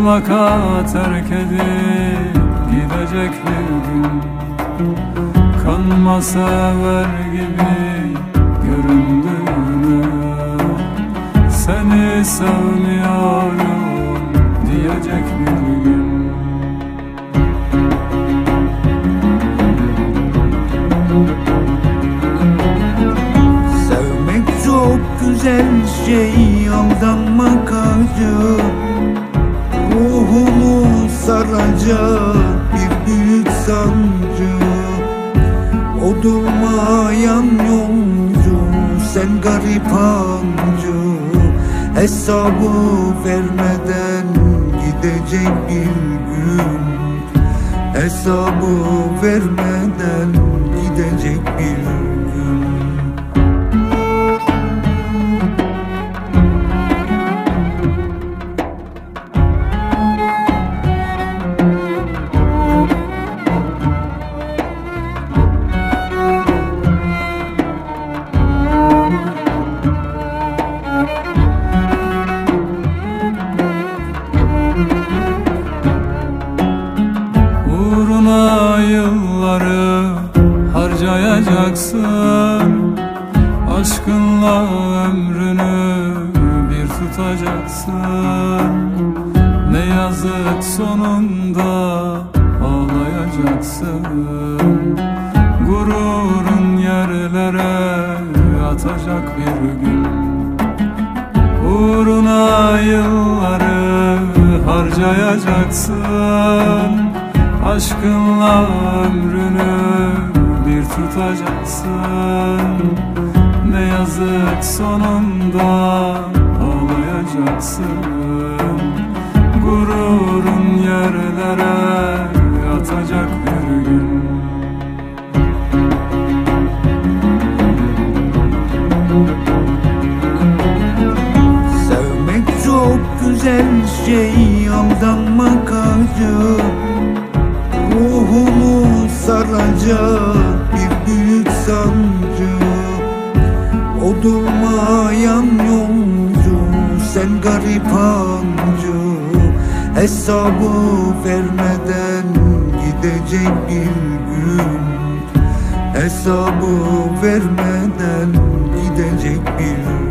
Mutlaka terk edip gidecek bir gün. Kanma sever gibi göründüğüne Seni sevmiyorum diyecek bir gün. Sevmek çok güzel şey aldanmak acı Ruhumu saracak bir büyük sancı. O durmayan yolcu sen garip hancı Hesabı vermeden gidecek bir gün. Hesabı vermeden gidecek bir gün Aşkınla ömrünü bir tutacaksın. Ne yazık sonunda ağlayacaksın. Gururun yerlere atacak bir gün. Uğruna yılları harcayacaksın. Aşkınla ömrünü tutacaksın Ne yazık sonunda ağlayacaksın. Gururun yerlere atacak bir gün. Sevmek çok güzel şey aldanmak acı durmayan yolcu sen garip hancı Hesabı vermeden gidecek bir gün. Hesabı vermeden gidecek bir gün